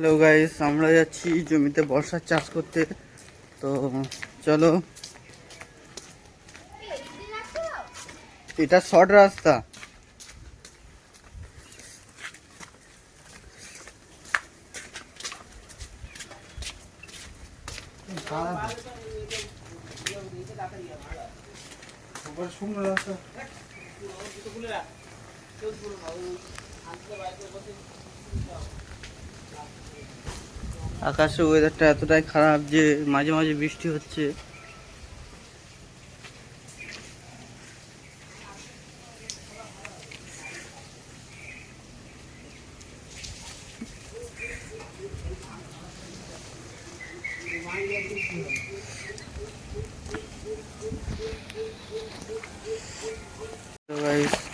Hello guys আমরা যাচ্ছি জমিতে বর্ষার চাষ করতে। তো চলো। এটা শর্ট রাস্তা। রাস্তা আকাশের ওয়েদারটা এতটাই খারাপ যে মাঝে মাঝে বৃষ্টি হচ্ছে।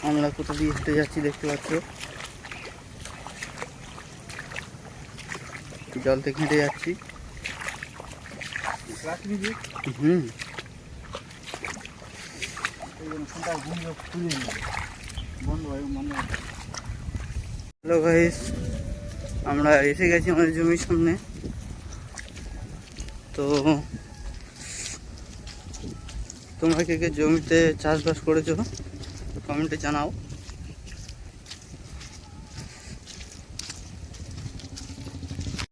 আমরা কোথা দিয়ে হেঁটে যাচ্ছি দেখতে পাচ্ছ? জল থেকে হেঁটে যাচ্ছি। হুম। হ্যালো গাইস আমরা এসে গেছি আমাদের জমির সামনে। তো তোমরা কে কে জমিতে চাষবাস করেছ কমেন্টে জানাও।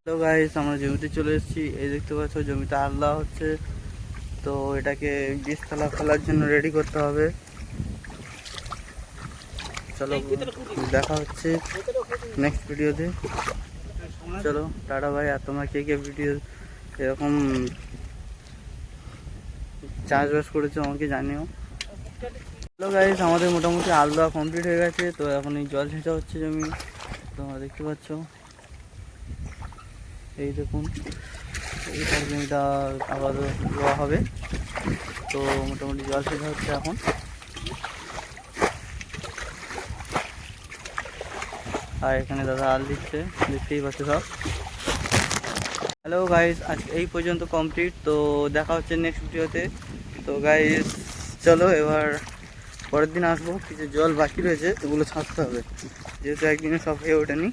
হ্যালো গাইস আমরা জমিতে চলে এসেছি। এই দেখতে পাচ্ছ, জমিতে আল্লাহ হচ্ছে। তো এটাকে বীজতলা ফেলার জন্য রেডি করতে হবে। চলো, দেখা হচ্ছে নেক্সট ভিডিওতে চলো, টাটা ভাই, আর তোমার কে কে ভিডিও এরকম চাষবাস করেছ আমাকে জানিও। হ্যালো গাইস আমাদের মোটামুটি আলদা কমপ্লিট হয়ে গেছে। তো এখন এই জল ছেঁচা হচ্ছে জমি। তোমরা দেখতে পাচ্ছ। এই দেখুন, এই জমিটা আবার রোয়া হবে। তো মোটামুটি জল ছেঁচা হচ্ছে এখন। আর এখানে দাদা আল দিচ্ছে, দেখতেই পাচ্ছ সব। হ্যালো গাইস আজ এই পর্যন্ত কমপ্লিট তো দেখা হচ্ছে নেক্সট ভিডিওতে তো। গাইস চলো এবার পরের দিন আসব। কিছু জল বাকি রয়েছে তো ওগুলো ছাঁচতে হবে। যেহেতু একদিনে সব হয়ে ওঠেনি।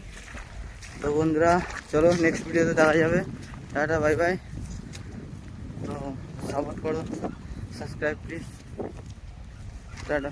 তো বন্ধুরা, চলো নেক্সট ভিডিওতে দেখা যাবে। টাটা বাই বাই তো সাপোর্ট করো সাবস্ক্রাইব প্লিজ টাটা।